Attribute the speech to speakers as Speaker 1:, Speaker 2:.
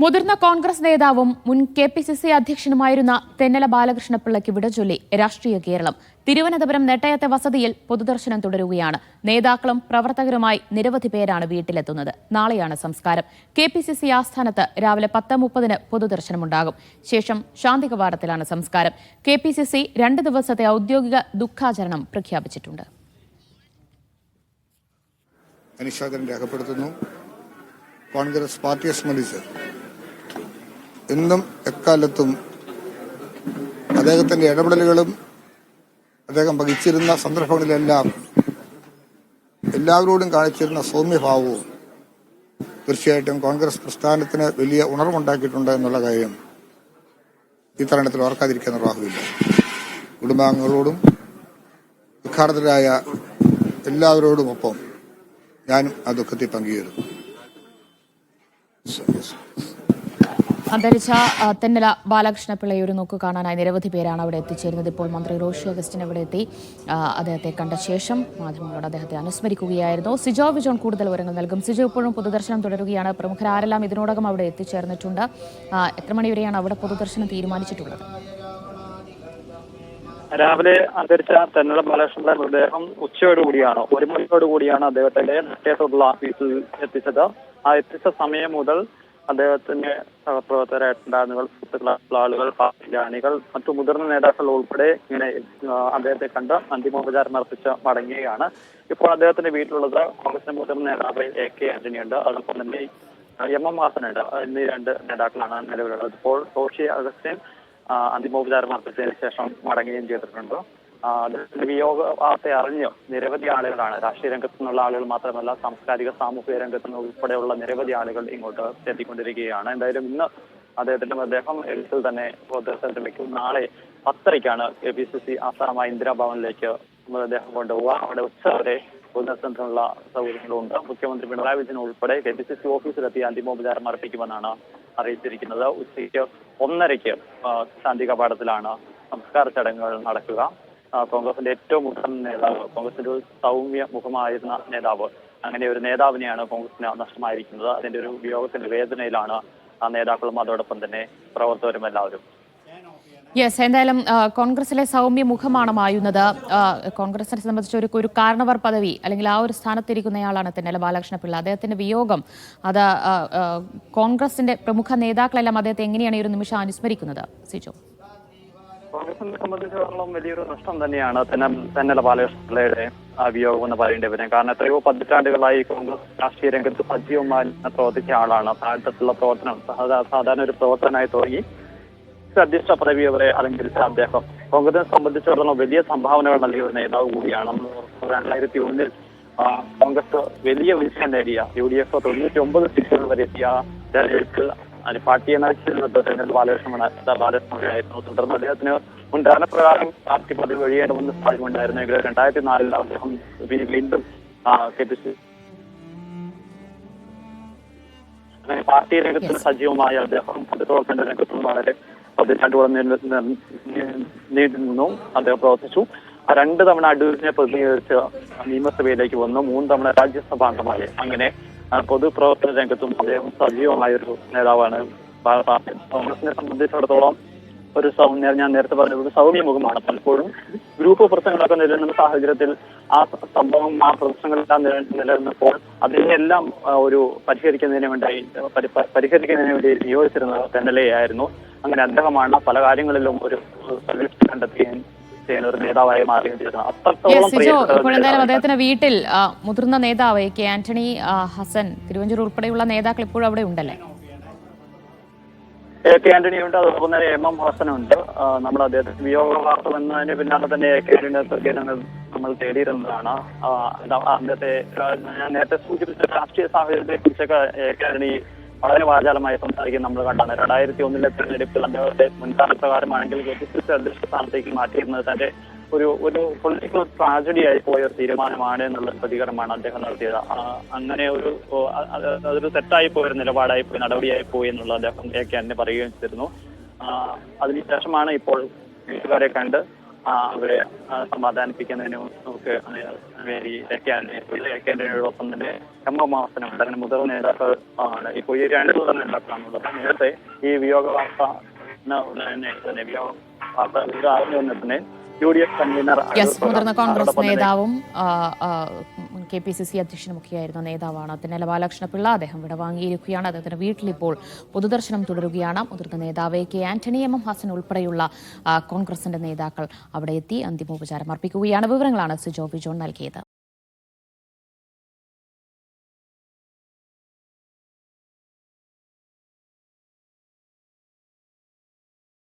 Speaker 1: മുതിർന്ന കോൺഗ്രസ് നേതാവും മുൻ കെ പി സി സി അധ്യക്ഷനുമായിരുന്ന തെന്നല ബാലകൃഷ്ണപിള്ളയ്ക്ക് വിടചൊല്ലി രാഷ്ട്രീയ കേരളം. തിരുവനന്തപുരം നെട്ടയത്തെ വസതിയിൽ പൊതുദർശനം തുടരുകയാണ്. നേതാക്കളും പ്രവർത്തകരുമായി നിരവധി പേരാണ് വീട്ടിലെത്തുന്നത്. നാളെയാണ് സംസ്കാരം. കെ പി സി സി ആസ്ഥാനത്ത് രാവിലെ പത്ത് മുപ്പതിന് പൊതുദർശനമുണ്ടാകും. ശേഷം ശാന്തി കവാടത്തിലാണ് സംസ്കാരം. കെ പി സി സി രണ്ട് ദിവസത്തെ ഔദ്യോഗിക ദുഃഖാചരണം പ്രഖ്യാപിച്ചിട്ടുണ്ട്.
Speaker 2: രേഖപ്പെടുത്തുന്നു. കോൺഗ്രസ് പാർട്ടിയെ സംബന്ധിച്ച് എന്നും എക്കാലത്തും അദ്ദേഹത്തിന്റെ ഇടപെടലുകളും അദ്ദേഹം വഹിച്ചിരുന്ന സന്ദർഭങ്ങളിലെല്ലാം എല്ലാവരോടും കാണിച്ചിരുന്ന സൗമ്യഭാവവും തീർച്ചയായിട്ടും കോൺഗ്രസ് പ്രസ്ഥാനത്തിന് വലിയ ഉണർവുണ്ടാക്കിയിട്ടുണ്ട് എന്നുള്ള കാര്യം ഈ തരണത്തിൽ ഓർക്കാതിരിക്കാൻ നിർവാഹമില്ല കുടുംബാംഗങ്ങളോടും ദുഃഖാർത്തരായ എല്ലാവരോടുമൊപ്പം ഞാനും ആ ദുഃഖത്തിൽ പങ്കുചേരുന്നു.
Speaker 1: അന്തരിച്ച തെന്നല ബാലകൃഷ്ണപിള്ളയെ ഒരു നോക്ക് കാണാനായി നിരവധി പേരാണ് അവിടെ എത്തിച്ചേരുന്നത്. ഇപ്പോൾ മന്ത്രി റോഷി അഗസ്റ്റിൻ അവിടെ എത്തി. അദ്ദേഹത്തെ കണ്ട ശേഷം മാധ്യമങ്ങളോട് അദ്ദേഹത്തെ അനുസ്മരിക്കുകയായിരുന്നു. സിജോ വിജോൺ കൂടുതൽ വിവരങ്ങൾ നൽകും. സിജോ ഇപ്പോഴും പൊതുദർശനം തുടരുകയാണ്. പ്രമുഖരാരെല്ലാം ഇതിനോടകം അവിടെ എത്തിച്ചേർന്നിട്ടുണ്ട്. എത്ര മണിവരെയാണ് അവിടെ പൊതുദർശനം തീരുമാനിച്ചിട്ടുള്ളത്?
Speaker 3: രാവിലെ അന്തരിച്ച തെന്നല ബാലകൃഷ്ണന്റെ മൃതദേഹം ഉച്ചയോടുകൂടിയാണ് ഒരു മണിയോടുകൂടിയാണ് അദ്ദേഹത്തിന്റെ നെട്ടയത്തോടുള്ള വീട്ടിൽ എത്തിച്ചത്. ആ എത്തിച്ച സമയം മുതൽ അദ്ദേഹത്തിന്റെ സഹപ്രവർത്തകരായിട്ടുണ്ടായിരുന്ന സുഹൃത്തുക്കളായിട്ടുള്ള ആളുകൾ പാർട്ടിയാണികൾ മറ്റു മുതിർന്ന നേതാക്കൾ ഉൾപ്പെടെ ഇങ്ങനെ അദ്ദേഹത്തെ കണ്ട് അന്തിമോപചാരം അർപ്പിച്ച് മടങ്ങുകയാണ്. ഇപ്പോൾ അദ്ദേഹത്തിന്റെ വീട്ടിലുള്ളത് കോൺഗ്രസിന്റെ മുതിർന്ന നേതാവ് എ കെ ആന്റണി ഉണ്ട് അതോടൊപ്പം തന്നെ എം എം ഹാസനുണ്ട് എന്നീ രണ്ട് നേതാക്കളാണ് നിലവിലുള്ളത്. ഇപ്പോൾ റോഷി അഗസ്റ്റിൻ അന്തിമോപചാരം അർപ്പിച്ചതിന് ശേഷം മടങ്ങുകയും ചെയ്തിട്ടുണ്ട്. അദ്ദേഹത്തിന്റെ വിയോഗ വാർത്ത അറിഞ്ഞ് നിരവധി ആളുകളാണ് രാഷ്ട്രീയ രംഗത്തു നിന്നുള്ള ആളുകൾ മാത്രമല്ല സാംസ്കാരിക സാമൂഹിക രംഗത്തു നിന്ന് ഉൾപ്പെടെയുള്ള നിരവധി ആളുകൾ ഇങ്ങോട്ട് എത്തിക്കൊണ്ടിരിക്കുകയാണ്. എന്തായാലും ഇന്ന് അദ്ദേഹത്തിന്റെ മൃതദേഹം എഴുത്തിൽ തന്നെ പൊതുദർശനത്തിൽ വെക്കും നാളെ പത്തരയ്ക്കാണ് എ പി സി സി ആസ്ഥാനമായ ഇന്ദിരാഭവനിലേക്ക് മൃതദേഹം കൊണ്ടുപോവുക. അവിടെ ഉച്ച വരെ പൊതുദർശനത്തിനുള്ള സൗകര്യങ്ങളുണ്ട്. മുഖ്യമന്ത്രി പിണറായി വിജയൻ ഉൾപ്പെടെ കെ പി സി സി ഓഫീസിലെത്തി അന്തിമോപചാരം അർപ്പിക്കുമെന്നാണ് അറിയിച്ചിരിക്കുന്നത്. ഉച്ചയ്ക്ക് ഒന്നരയ്ക്ക് ശാന്തി കപാടത്തിലാണ് സംസ്കാര ചടങ്ങുകൾ നടക്കുക. കോൺഗ്രസിന്റെ ഏറ്റവും മുഖം നേതാവ് കോൺഗ്രസിന്റെ ഒരു സൗമ്യ മുഖമായിരുന്ന നേതാവ്. അങ്ങനെ ഒരു നേതാവിനെയാണ് കോൺഗ്രസിന് നഷ്ടമായിരിക്കുന്നത്. അതിന്റെ ഒരു വിയോഗത്തിന്റെ വേദനയിലാണ് ആ നേതാക്കളും അതോടൊപ്പം തന്നെ പ്രവർത്തകരും എല്ലാവരും.
Speaker 1: യെസ് എന്തായാലും കോൺഗ്രസിലെ സൗമ്യ മുഖമാണ് മായുന്നത്. കോൺഗ്രസിനെ സംബന്ധിച്ച് ഒരു ഒരു കാരണവർ പദവി അല്ലെങ്കിൽ ആ ഒരു സ്ഥാനത്തിരിക്കുന്നയാളാണ് തെന്നല ബാലകൃഷ്ണപിള്ള. അദ്ദേഹത്തിന്റെ വിയോഗം അത് കോൺഗ്രസിന്റെ പ്രമുഖ നേതാക്കളെല്ലാം അദ്ദേഹത്തെ എങ്ങനെയാണ് ഈ ഒരു നിമിഷം അനുസ്മരിക്കുന്നത്? സിജോ.
Speaker 3: കോൺഗ്രസിനെ സംബന്ധിച്ചിടത്തോളം വലിയൊരു നഷ്ടം തന്നെയാണ് തന്നെ തെന്നല ബാലകൃഷ്ണപിള്ളയുടെ വിയോഗം എന്ന് പറയേണ്ടി വരും. കാരണം എത്രയോ പതിറ്റാണ്ടുകളായി കോൺഗ്രസ് രാഷ്ട്രീയ രംഗത്ത് സജീവമായി പ്രവർത്തിച്ച ആളാണ്. താഴത്തുള്ള പ്രവർത്തനം സാധാരണ ഒരു പ്രവർത്തനമായി തുടങ്ങി. അധ്യക്ഷ പദവി വരെ അലങ്കരിച്ച അദ്ദേഹം. കോൺഗ്രസിനെ സംബന്ധിച്ചിടത്തോളം വലിയ സംഭാവനകൾ നൽകിയ ഒരു നേതാവ് കൂടിയാണ്. രണ്ടായിരത്തി ഒന്നിൽ കോൺഗ്രസ് വലിയ വിജയം നേടിയ യു ഡി എഫ് തൊണ്ണൂറ്റി ഒമ്പത് സീറ്റുകൾ വരെ എത്തിയ തെരഞ്ഞെടുപ്പിൽ പാർട്ടിയെ നയിച്ചിരുന്നത് തെരഞ്ഞെടുപ്പ് ബാലകൃഷ്ണ ബാലകൃഷ്ണനായിരുന്നു തുടർന്ന് അദ്ദേഹത്തിന് മുൻധാരണപ്രകാരം പാർട്ടി പദവി ഒഴിയേണ്ടമെന്ന് സാധ്യമുണ്ടായിരുന്നെങ്കിൽ രണ്ടായിരത്തി നാലിൽ അദ്ദേഹം വീണ്ടും കെ പി സി അങ്ങനെ പാർട്ടി രംഗത്തിന് സജീവമായ അദ്ദേഹം പൊതുപ്രവർത്തന രംഗത്തും വളരെ പതിറ്റാണ്ടുകളും നീണ്ടു- നിന്നു അദ്ദേഹം പ്രവർത്തിച്ചു രണ്ട് തവണ അടൂരിനെ പ്രതിനിധീകരിച്ച് നിയമസഭയിലേക്ക് വന്നു. മൂന്ന് തവണ രാജ്യസഭാംഗമായി അങ്ങനെ പൊതുപ്രവർത്തന രംഗത്തും അദ്ദേഹം സജീവമായ ഒരു നേതാവാണ് കോൺഗ്രസിനെ സംബന്ധിച്ചിടത്തോളം ഒരു സൗമ്യ ഞാൻ നേരത്തെ പറഞ്ഞ ഒരു സൗമ്യ മുഖമാണ് പലപ്പോഴും ഗ്രൂപ്പ് പ്രശ്നങ്ങളൊക്കെ നിലനിന്ന സാഹചര്യത്തിൽ ആ സംഭവം ആ പ്രശ്നങ്ങളെല്ലാം നില- നിലനിന്നപ്പോൾ അതിനെല്ലാം ഒരു പരിഹരിക്കുന്നതിന് വേണ്ടി പരിഹരിക്കുന്നതിന് വേണ്ടി നിയോഗിച്ചിരുന്നത് തെന്നലയായിരുന്നു. അങ്ങനെ അദ്ദേഹമാണ് പല കാര്യങ്ങളിലും ഒരു സൊല്യൂഷൻ കണ്ടെത്തുകയും ചെയ്യുന്ന ഒരു നേതാവായി മാറുകയും അത്രത്തോളം.
Speaker 1: അദ്ദേഹത്തിന്റെ വീട്ടിൽ മുതിർന്ന നേതാവ് കെ. ആന്റണി ഹസൻ തിരുവഞ്ചൂർ ഉൾപ്പെടെയുള്ള നേതാക്കൾ ഇപ്പോഴും അവിടെ ഉണ്ടല്ലേ?
Speaker 3: എ. കെ. ആന്റണിയുണ്ട് അതോടൊപ്പം തന്നെ എം. എം. ഹസനുണ്ട് ഉണ്ട്. നമ്മൾ അദ്ദേഹത്തിന് വിയോഗ വാർത്ത വന്നതിന് പിന്നാലെ തന്നെ എ. കെ. ആന്റണിയുടെ പ്രതികരണങ്ങൾ നമ്മൾ തേടിയിരുന്നതാണ്. അദ്ദേഹത്തെ ഞാൻ നേരത്തെ സൂചിപ്പിച്ച രാഷ്ട്രീയ സാഹചര്യത്തെ കുറിച്ചൊക്കെ എ. കെ. ആന്റണി വളരെ വാചാലമായി സംസാരിക്കുന്നത് നമ്മൾ കണ്ടാണ്. രണ്ടായിരത്തി ഒന്നിലെ തെരഞ്ഞെടുപ്പിൽ അദ്ദേഹത്തെ മുൻകാല പ്രകാരമാണെങ്കിൽ കെ പി അധ്യക്ഷ സ്ഥാനത്തേക്ക് മാറ്റിയിരുന്നത് തന്റെ ഒരു ഒരു പൊളിറ്റിക്കൽ ട്രാജഡി ആയി പോയ തീരുമാനമാണ് എന്നുള്ള പ്രതികരണമാണ് അദ്ദേഹം നടത്തിയത്. അങ്ങനെ ഒരു അതൊരു തെറ്റായി പോയൊരു നിലപാടായി പോയി നടപടിയായി പോയി എന്നുള്ള അദ്ദേഹം എ കെ പറയുകയും ചെയ്തിരുന്നു. അതിനുശേഷമാണ് ഇപ്പോൾ വീട്ടുകാരെ കണ്ട് അവരെ സമാധാനിപ്പിക്കുന്നതിന് നമുക്ക് ഇലക്കാനോടൊപ്പം തന്നെ ക്ഷമമാസനം അങ്ങനെ മുതിർന്ന നേതാക്കൾ ആണ്. ഇപ്പോൾ ഈ രണ്ട് മുതിർന്ന നേതാക്കളാണുള്ളത്. നേരത്തെ ഈ വിയോഗ വാർത്ത തന്നെ വിയോഗ വാർത്ത അറിഞ്ഞു തന്നെ യു ഡി എഫ് കൺവീനർ
Speaker 1: മുതിർന്ന കോൺഗ്രസ് നേതാവും കെ പി സി സി അധ്യക്ഷനുമൊക്കെയായിരുന്ന നേതാവാണ്. തെന്നല ബാലകൃഷ്ണപിള്ള അദ്ദേഹം വിടവാങ്ങിയിരിക്കുകയാണ് അദ്ദേഹത്തിന്റെ വീട്ടിലിപ്പോൾ പൊതുദർശനം തുടരുകയാണ്. മുതിർന്ന നേതാവ് K Antony M M Hassan ഉൾപ്പെടെയുള്ള കോൺഗ്രസിന്റെ നേതാക്കൾ അവിടെ എത്തി അന്തിമോപചാരം അർപ്പിക്കുകയാണ്. വിവരങ്ങളാണ് സിജോ ബിജോൺ നൽകിയത്.